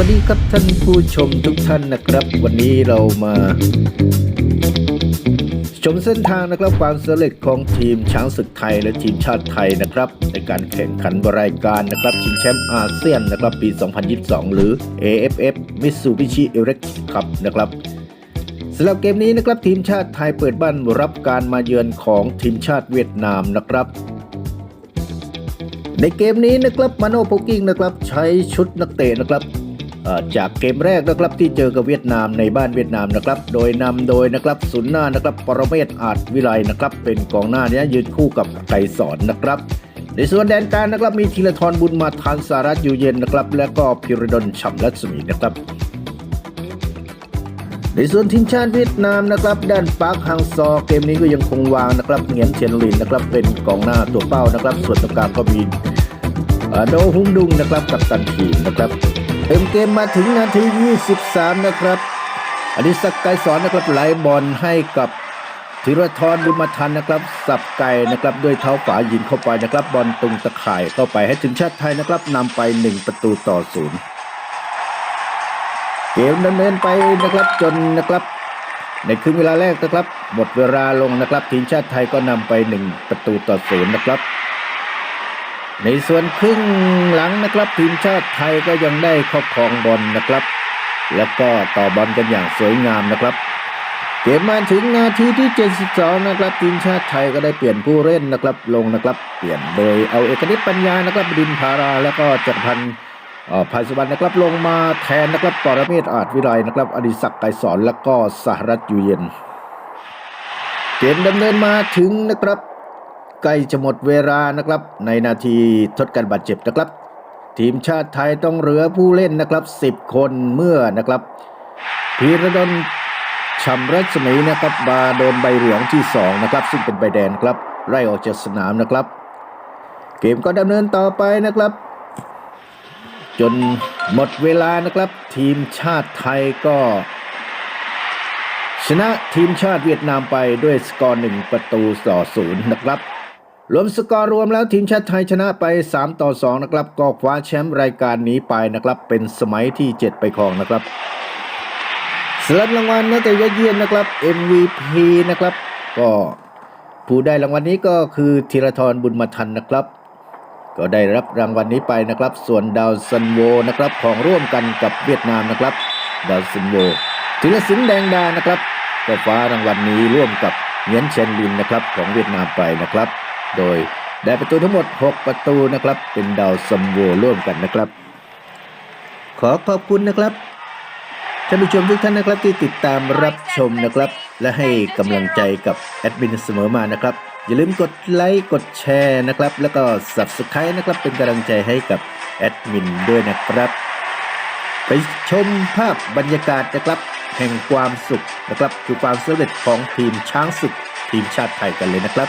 วัสดีครับท่านผู้ชมทุกท่านนะครับ วันนี้เรามาชมเส้นทางนะครับความสำเร็จของทีมช้างศึกไทยและทีมชาติไทยนะครับ ในการแข่งขันรายการนะครับชิงแชมป์อาเซียนนะครับปี 2022 หรือ AFF Mitsubishi Electric Cup นะครับสำหรับเกมนี้นะครับทีมชาติไทยเปิดบ้านรับการมาเยือนของทีมชาติเวียดนามนะครับ ในเกมนี้นะครับมาโนโพกิ้งนะครับใช้ชุดนักเตะนะครับ จากเกมแรกนะครับที่เจอกับเวียดนามในบ้านเวียดนามนะครับ โดยนำโดยนะครับศูนย์หน้านะครับปรเมศอาจวิไลนะครับ เป็นกองหน้านี้ยืนคู่กับไกรสอนนะครับในส่วนแดนกลางนะครับมีธีรทรบุญมาทานสารัตอยู่เย็นนะครับ และก็พิรดลฉ่ำรัศมีนะครับ ในส่วนทีมชาติเวียดนามนะครับด้านปาร์คฮังซอเกมนี้ก็ยังคงวางนะครับเหงียนเทียนลินนะครับเป็นกองหน้าตัวเป้านะครับ ส่วนตรงกลางก็มีอ่อโดฮุงดุงนะครับกับตันทีมนะครับ เติมเกมมาถึงนาที 23 นะครับอดิศักดิ์ไกรสอนนะครับไหลบอลให้กับธีรทรบุญมาทันนะครับ สับไก่นะครับด้วยเท้าขวายิงเข้าไปนะครับ บอลตรงตะข่ายเข้าไปให้ทีมชาติไทยนะครับนำไป 1 ประตูต่อศูนย์เกมดำเนินไปนะครับจนนะครับ ในครึ่งเวลาแรกนะครับหมดเวลาลงนะครับ ทีมชาติไทยก็นำไป 1 ประตูต่อศูนย์นะครับ ในส่วนครึ่งหลังนะครับทีมชาติไทยก็ยังได้ครอบครองบอลนะครับ แล้วก็ต่อบอลกันอย่างสวยงามนะครับ เกมมาถึงนาทีที่ 72 นะครับทีมชาติไทยก็ได้เปลี่ยนผู้เล่นนะครับ ลงนะครับ เปลี่ยนโดยเอาเอกนิตปัญญานะครับดินพาราแล้วก็จักรพันธ์เอ่อภายสุวรรณนะครับลงมาแทนนะครับปรเมศอาจวิไลนะครับ อดิศักดิ์ไกรสอนแล้วก็สหรัฐอยู่เย็น เกมดำเนินมาถึงนะครับ ใกล้จะหมดเวลานะครับ ในนาทีทดการบาดเจ็บนะครับ ทีมชาติไทยต้องเหลือผู้เล่นนะครับ 10 คนเมื่อนะครับพีระดลชัมรัศมีนะครับมาโดนใบเหลืองที่สองนะครับ ซึ่งเป็นใบแดงครับ ไล่ออกจากสนามนะครับ เกมก็ดำเนินต่อไปนะครับ จนหมดเวลานะครับ ทีมชาติไทยก็ ชนะทีมชาติเวียดนามไปด้วยสกอร์หนึ่งประตูต่อศูนย์นะครับ รวมสกอร์รวมแล้วทีมชาติไทยชนะไป 3 ต่อ 2 นะครับ ก็คว้าแชมป์รายการนี้ไปนะครับ เป็นสมัยที่ 7 ไปครองนะครับสำหรับรางวัลนักเตะยอดเยี่ยมนะครับ MVP นะครับ ก็ผู้ได้รางวัลนี้ก็คือธีรทรบุญมาทันนะครับ ก็ได้รับรางวัลนี้ไปนะครับ ส่วนดาวซันโวนะครับของร่วมกันกับเวียดนามนะครับ ดาวซันโวธีรศิลป์แดงดานะครับ ก็ฟ้ารางวัลนี้ร่วมกับเหงียนเชนลินนะครับของเวียดนามไปนะครับ โดยได้ประตูทั้งหมด 6 ประตูนะครับ เป็นดาวซัมโวร่วมกันนะครับ ขอขอบคุณนะครับท่านผู้ชมทุกท่านนะครับที่ติดตามรับชมนะครับ และให้กำลังใจกับแอดมินเสมอมานะครับ อย่าลืมกดไลค์กดแชร์นะครับ แล้วก็ Subscribe นะครับเป็นกำลังใจให้กับแอดมินด้วยนะครับ ไปชมภาพบรรยากาศนะครับ แห่งความสุขนะครับ คือความสำเร็จของทีมช้างศึกทีมชาติไทยกันเลยนะครับ